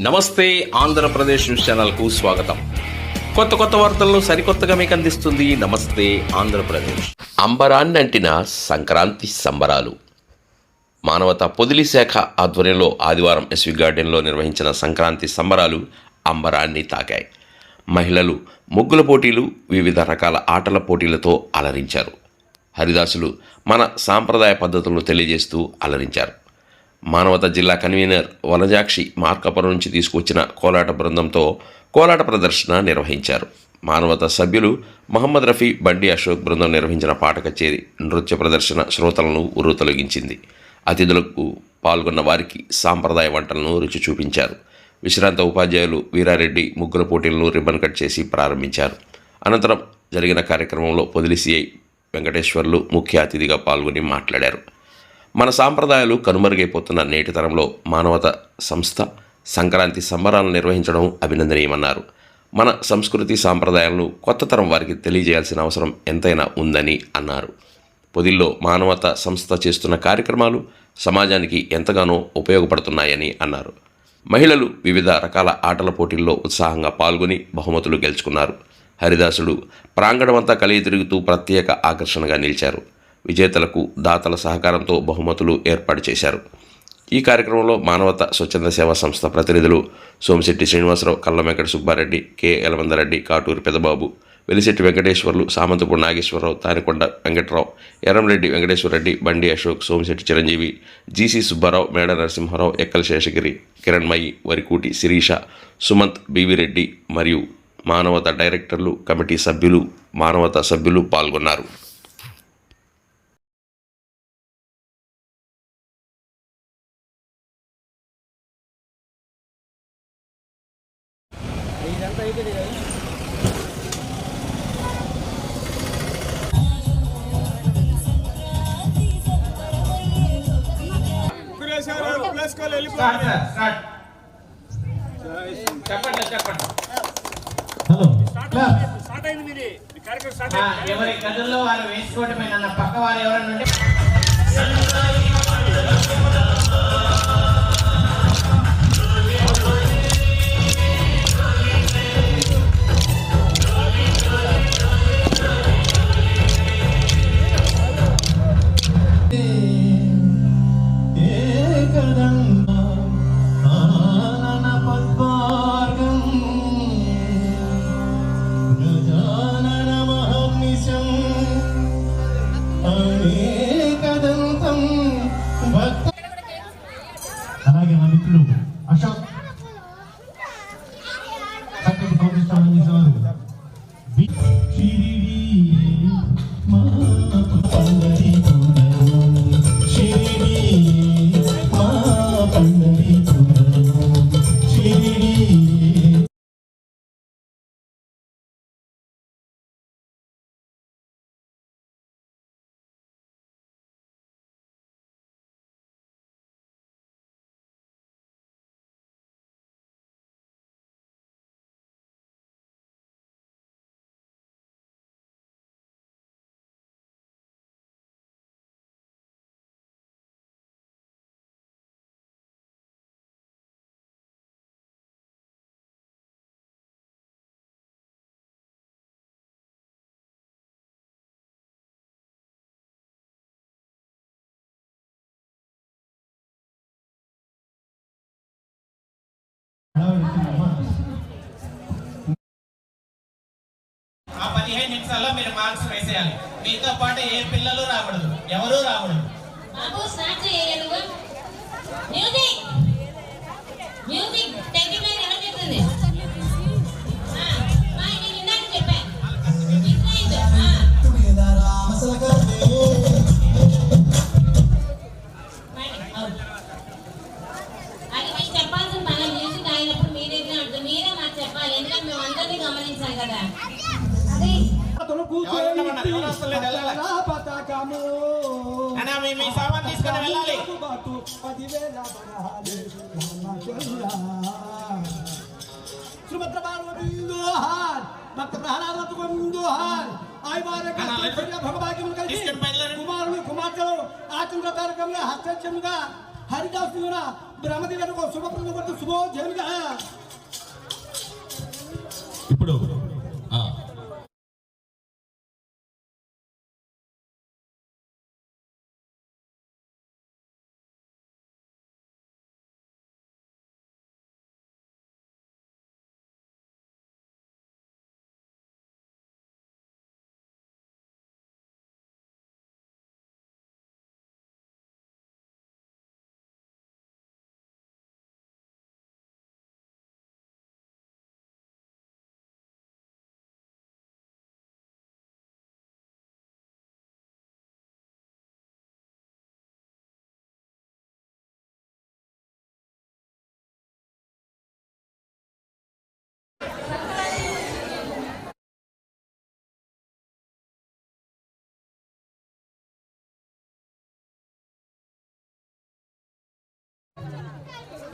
నమస్తే ఆంధ్రప్రదేశ్ న్యూస్ ఛానల్కు స్వాగతం. కొత్త కొత్త వార్తలను సరికొత్తగా మీకు అందిస్తుంది నమస్తే ఆంధ్రప్రదేశ్. అంబరాన్ని అంటిన సంక్రాంతి సంబరాలు. మానవతా పొదిలి శాఖ ఆధ్వర్యంలో ఆదివారం ఎస్వి గార్డెన్లో నిర్వహించిన సంక్రాంతి సంబరాలు అంబరాన్ని తాకాయి. మహిళలు ముగ్గుల పోటీలు వివిధ రకాల ఆటల పోటీలతో అలరించారు. హరిదాసులు మన సాంప్రదాయ పద్ధతులను తెలియజేస్తూ అలరించారు. మానవత జిల్లా కన్వీనర్ వనజాక్షి మార్కాపురం నుంచి తీసుకొచ్చిన కోలాట బృందంతో కోలాట ప్రదర్శన నిర్వహించారు. మానవత సభ్యులు మహమ్మద్ రఫీ బండి అశోక్ బృందం నిర్వహించిన పాట కచేరి నృత్య ప్రదర్శన శ్రోతలను ఉర్రు తొలగించింది. అతిథులకు పాల్గొన్న వారికి సాంప్రదాయ వంటలను రుచి చూపించారు. విశ్రాంత ఉపాధ్యాయులు వీరారెడ్డి ముగ్గుల పోటీలను రిబ్బన్ కట్ చేసి ప్రారంభించారు. అనంతరం జరిగిన కార్యక్రమంలో పొదిలి సిఐ వెంకటేశ్వర్లు ముఖ్య అతిథిగా పాల్గొని మాట్లాడారు. మన సాంప్రదాయాలు కనుమరుగైపోతున్న నేటి తరంలో మానవత సంస్థ సంక్రాంతి సంబరాలను నిర్వహించడం అభినందనీయమన్నారు. మన సంస్కృతి సాంప్రదాయాలను కొత్త తరం వారికి తెలియజేయాల్సిన అవసరం ఎంతైనా ఉందని అన్నారు. పొదిల్లో మానవత సంస్థ చేస్తున్న కార్యక్రమాలు సమాజానికి ఎంతగానో ఉపయోగపడుతున్నాయని అన్నారు. మహిళలు వివిధ రకాల ఆటల పోటీల్లో ఉత్సాహంగా పాల్గొని బహుమతులు గెలుచుకున్నారు. హరిదాసుడు ప్రాంగణమంతా కలిగి తిరుగుతూ ప్రత్యేక ఆకర్షణగా నిలిచారు. విజేతలకు దాతల సహకారంతో బహుమతులు ఏర్పాటు చేశారు. ఈ కార్యక్రమంలో మానవత స్వచ్ఛంద సేవా సంస్థ ప్రతినిధులు Somisetti Srinivasarao Kalla Subbareddy K Yalamandareddy Katuri Pedababu Velisetti Venkateswarlu Samantapudi Nageswararao Tanikonda Venkatrao Erramreddy Venkateswarareddy Bandi Ashok Somisetti Chiranjeevi G C Subbarao Meda Narasimharao Ekkala Seshagiri Kiranmayi Varikuti Sirisha Sumanth బీవిరెడ్డి మరియు మానవత డైరెక్టర్లు కమిటీ సభ్యులు మానవత సభ్యులు పాల్గొన్నారు. ఎవరి గదుల్లో వారు వేసుకోవటమే నన్న పక్క వారు ఎవరైనా Amen. ఆ పదిహేను నిమిషాల్లో మీరు మార్క్స్ వేసేయాలి. మీతో పాటు ఏ పిల్లలు రాకూడదు? ఎవరూ రాకూడదు. మ్యూజిక్ మ్యూజిక్ కదా అది ఎవరు ఉండమన్నారు? ఎవరు వస్తలేదు? వెళ్ళాలి. అన్నా, మీ మీ సామాన్ తీసుకొని వెళ్ళాలి తీసుకొని బయలుదేరండి. కుమారులు కుమార్తెలు ఆచరణ కార్యక్రమంలో హస్తక్షముగా హరిదాసులుగా బ్రహ్మదేవులకు శుభప్రదం కొడుతూ శుభ పో జరుగా ఇప్పుడు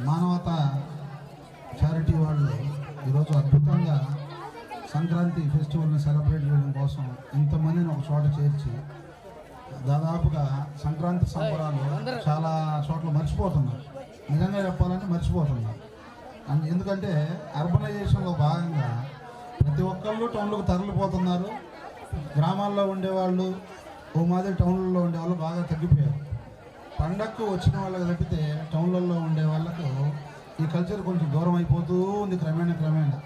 మానవత చారిటీ వాళ్ళు ఈరోజు అద్భుతంగా సంక్రాంతి ఫెస్టివల్ని సెలబ్రేట్ చేయడం కోసం ఇంతమందిని ఒక చోట చేర్చి దాదాపుగా సంక్రాంతి సంబరాలు చాలా చోట్ల మర్చిపోతున్నారు నిజంగా చెప్పాలంటే మర్చిపోతున్నారు అండ్ ఎందుకంటే అర్బనైజేషన్లో భాగంగా ప్రతి ఒక్కళ్ళు టౌన్లకు తరలిపోతున్నారు. గ్రామాల్లో ఉండేవాళ్ళు ఓ మాదిరి టౌన్లలో ఉండేవాళ్ళు బాగా తగ్గిపోయారు. పండక్కు వచ్చిన వాళ్ళకి తప్పితే టౌన్లలో ఉండే వాళ్ళకు ఈ కల్చర్ కొంచెం దూరం అయిపోతూ ఉంది క్రమేణా క్రమేణా.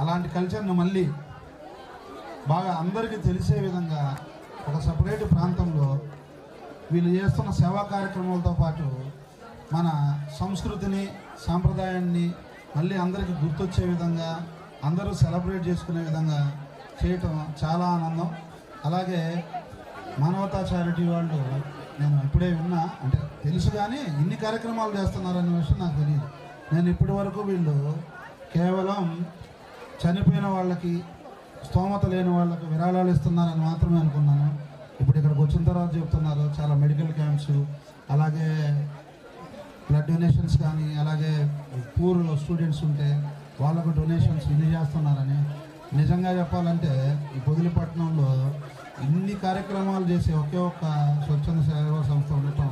అలాంటి కల్చర్ను మళ్ళీ బాగా అందరికీ తెలిసే విధంగా ఒక సపరేట్ ప్రాంతంలో వీళ్ళు చేస్తున్న సేవా కార్యక్రమాలతో పాటు మన సంస్కృతిని సాంప్రదాయాన్ని మళ్ళీ అందరికీ గుర్తొచ్చే విధంగా అందరూ సెలబ్రేట్ చేసుకునే విధంగా చేయటం చాలా ఆనందం. అలాగే మానవతా చారిటీ వాళ్ళు నేను ఇప్పుడే విన్నా అంటే తెలుసు కానీ ఇన్ని కార్యక్రమాలు చేస్తున్నారనే విషయం నాకు తెలియదు. నేను ఇప్పటి వరకు వీళ్ళు కేవలం చనిపోయిన వాళ్ళకి స్తోమత లేని వాళ్ళకి విరాళాలు ఇస్తున్నారని మాత్రమే అనుకున్నాను. ఇప్పుడు ఇక్కడికి వచ్చిన తర్వాత చెప్తున్నారు చాలా మెడికల్ క్యాంప్స్ అలాగే బ్లడ్ డొనేషన్స్ కానీ అలాగే పూర్ స్టూడెంట్స్ ఉంటే వాళ్ళకు డొనేషన్స్ ఇన్ని చేస్తున్నారని నిజంగా చెప్పాలంటే ఈ పొదిలిపట్నంలో ఇన్ని కార్యక్రమాలు చేసే ఒకే ఒక్క స్వచ్ఛంద సేవా సంస్థ ఉండటం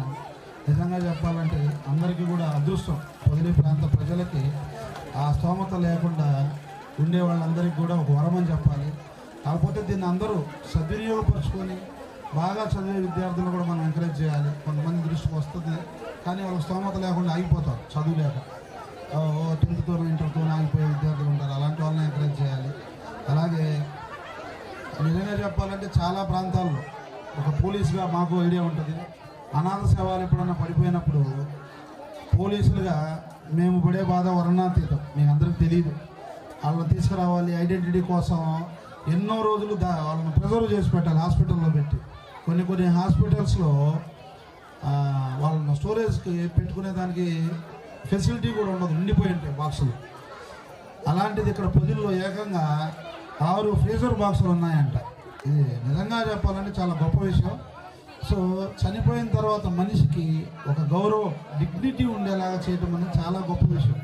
నిజంగా చెప్పాలంటే అందరికీ కూడా అదృష్టం. పొదిలి ప్రాంత ప్రజలకి ఆ స్తోమత లేకుండా ఉండే వాళ్ళందరికీ కూడా ఒక వరం అని చెప్పాలి. కాకపోతే దీన్ని అందరూ సద్వినియోగపరుచుకొని బాగా చదివే విద్యార్థులను కూడా మనం ఎంకరేజ్ చేయాలి. కొంతమంది దృష్టికి వస్తుంది. కానీ వాళ్ళకి స్తోమత లేకుండా ఆగిపోతారు చదువు లేక. టెన్త్తో ఇంటర్తో ఆగిపోయే విద్యార్థులు ఉంటారు. అలాంటి వాళ్ళని ఎంకరేజ్ చేయాలి. అలాగే నిజంగా చెప్పాలంటే చాలా ప్రాంతాల్లో ఒక పోలీసుగా మాకు ఐడియా ఉంటుంది. అనాథ సేవలు ఎప్పుడన్నా పడిపోయినప్పుడు పోలీసులుగా మేము పడే బాధ వర్ణాతీతం. మీకు అందరికి తెలియదు వాళ్ళని తీసుకురావాలి ఐడెంటిటీ కోసం ఎన్నో రోజులు దా వాళ్ళని ప్రిజర్వ్ చేసి పెట్టాలి హాస్పిటల్లో పెట్టి. కొన్ని కొన్ని హాస్పిటల్స్లో వాళ్ళని స్టోరేజ్కి పెట్టుకునే దానికి ఫెసిలిటీ కూడా ఉండదు ఉండిపోయి ఉంటాయి బాక్సులు. అలాంటిది ఇక్కడ పొదిల్లో ఏకంగా ఆరు ఫ్రీజర్ బాక్సులు ఉన్నాయంట. ఇది నిజంగా చెప్పాలంటే చాలా గొప్ప విషయం. సో చనిపోయిన తర్వాత మనిషికి ఒక గౌరవం డిగ్నిటీ ఉండేలాగా చేయడం అనేది చాలా గొప్ప విషయం.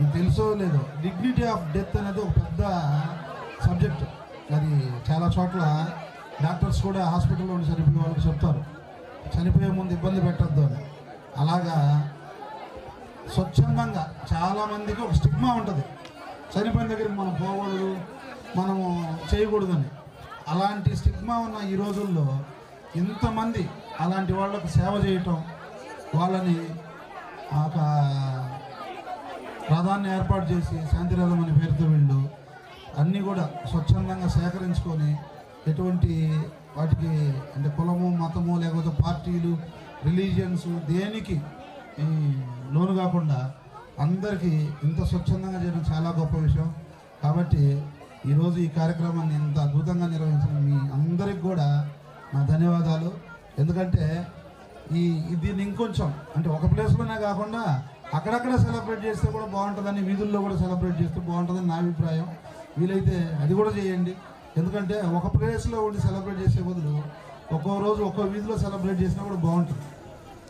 మీకు తెలుసో లేదో డిగ్నిటీ ఆఫ్ డెత్ అనేది ఒక పెద్ద సబ్జెక్ట్ అది చాలా చోట్ల డాక్టర్స్ కూడా హాస్పిటల్లో ఉండి చనిపోయే వాళ్ళకి చెప్తారు. చనిపోయే ముందు ఇబ్బంది పెట్టద్దు అని. అలాగా స్వచ్ఛందంగా చాలామందికి ఒక స్టిగ్మా ఉంటుంది. చనిపోయిన దగ్గరికి మనం పోకూడదు. మనము చేయకూడదని. అలాంటి స్టిగ్మా ఉన్న ఈ రోజుల్లో ఇంతమంది అలాంటి వాళ్ళకు సేవ చేయటం వాళ్ళని ఒక రథాన్ని ఏర్పాటు చేసి శాంతిరథం అనే పేరుతో వీళ్ళు అన్నీ కూడా స్వచ్ఛందంగా సేకరించుకొని ఎటువంటి వాటికి అంటే కులము మతము లేకపోతే పార్టీలు రిలీజియన్స్ దేనికి ఈ, లోను కాకుండా అందరికీ ఇంత స్వచ్ఛందంగా చేయడం చాలా గొప్ప విషయం. కాబట్టి ఈరోజు ఈ కార్యక్రమాన్ని ఇంత అద్భుతంగా నిర్వహించిన మీ అందరికి కూడా నా ధన్యవాదాలు. ఎందుకంటే ఈ దీన్ని ఇంకొంచెం అంటే ఒక ప్లేస్లోనే కాకుండా అక్కడక్కడ సెలబ్రేట్ చేస్తే కూడా బాగుంటుందని వీధుల్లో కూడా సెలబ్రేట్ చేస్తే బాగుంటుందని నా అభిప్రాయం. వీలైతే అది కూడా చేయండి. ఎందుకంటే ఒక ప్లేస్లో ఉండి సెలబ్రేట్ చేసే బదులు ఒక్కో రోజు ఒక్కో వీధిలో సెలబ్రేట్ చేసినా కూడా బాగుంటుంది.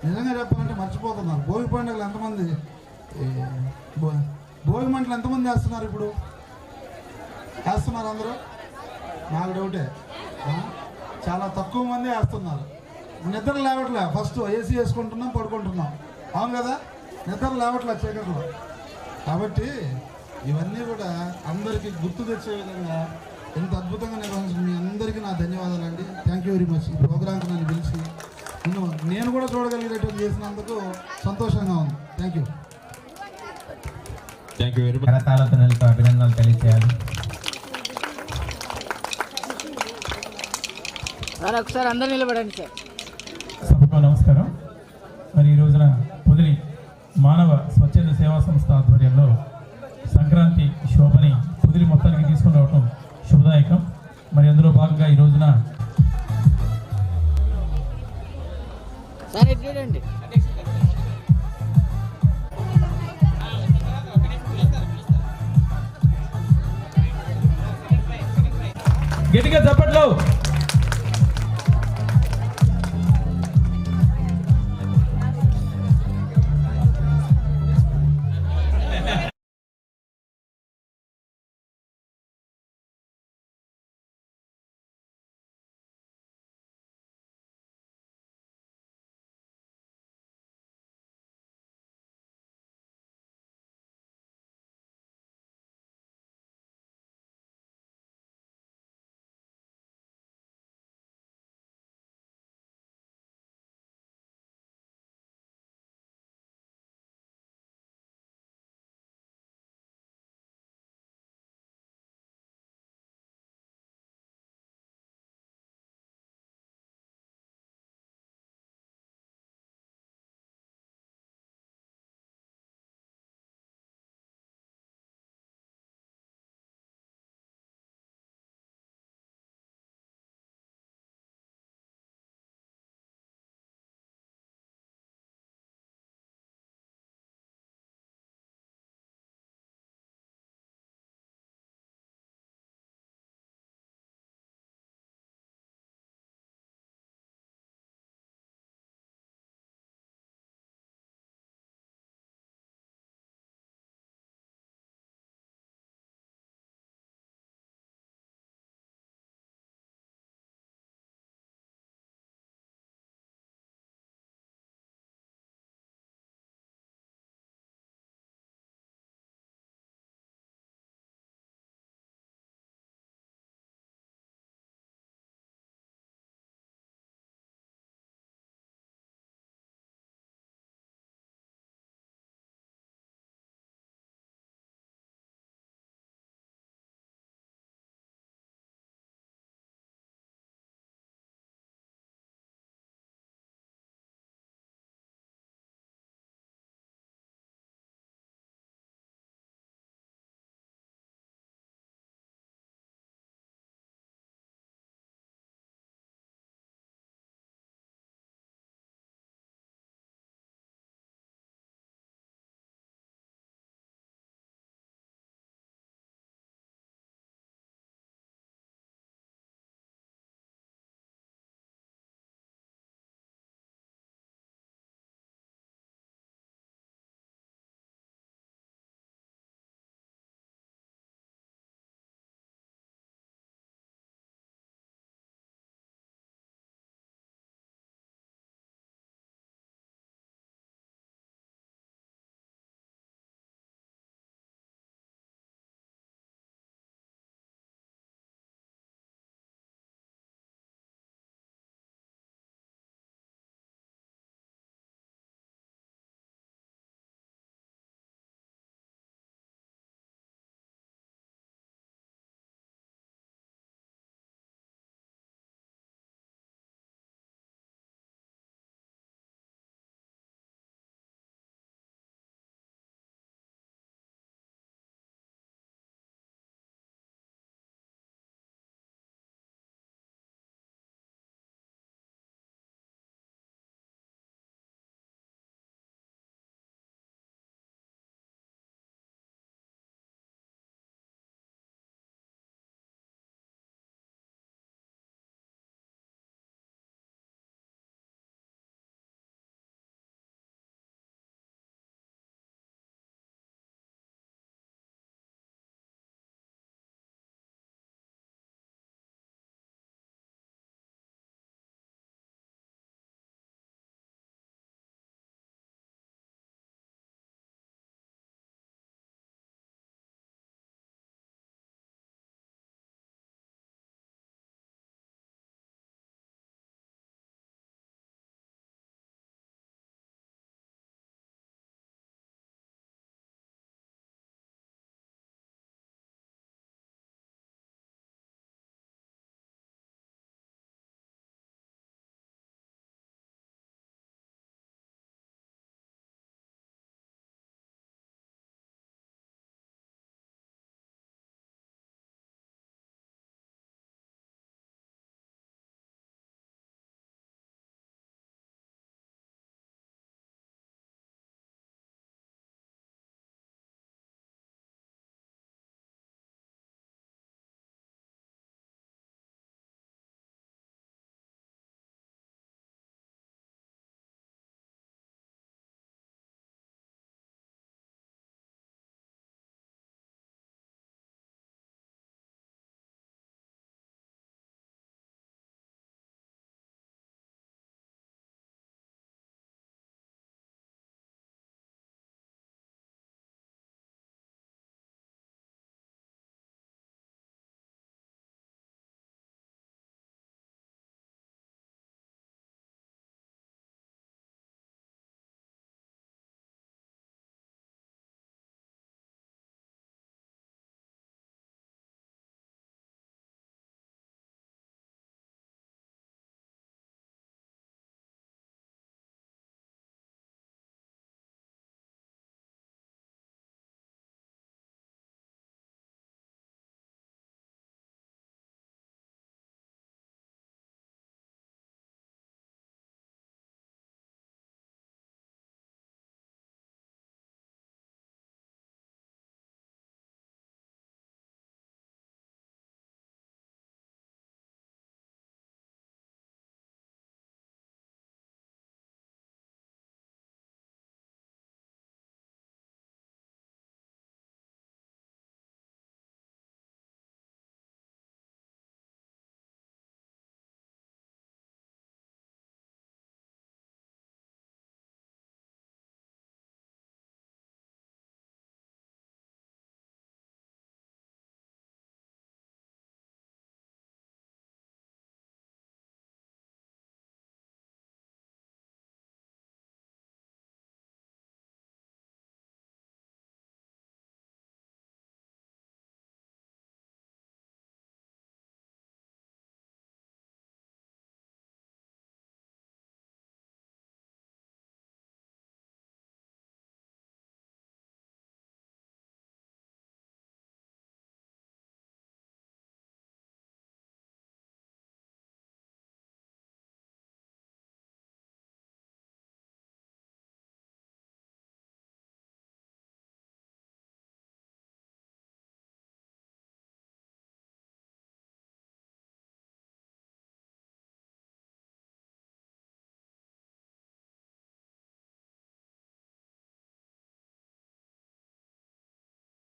నిజంగా చెప్పాలంటే మర్చిపోతున్నారు భోగి పండుగలు ఎంతమంది భో- భోగి మంటలు ఎంతమంది చేస్తున్నారు ఇప్పుడు? వేస్తున్నారు అందరూ? నాకు డౌటే? చాలా తక్కువ మంది వేస్తున్నారు. నిద్ర లేవట్లే. ఫస్ట్ ఏసీ వేసుకుంటున్నాం పడుకుంటున్నాం. అవును కదా? నిద్ర లేవట్లే చీకట్లో. కాబట్టి ఇవన్నీ కూడా అందరికీ గుర్తు తెచ్చే విధంగా ఎంత అద్భుతంగా నిర్వహించిన మీ అందరికీ నా ధన్యవాదాలండి థ్యాంక్ యూ వెరీ మచ్ ఈ ప్రోగ్రాంకి నన్ను పిలిచి నన్ను నేను కూడా చూడగలిగేటట్టు చేసినందుకు సంతోషంగా ఉంది. Thank you thank you very much అభినందనలు తెలియజేయాలి సార్ ఒకసారి అందరు నిలబడండి సార్. సభకు నమస్కారం. మరి ఈ రోజున పొదిలి మానవ స్వచ్ఛంద సేవా సంస్థ ఆధ్వర్యంలో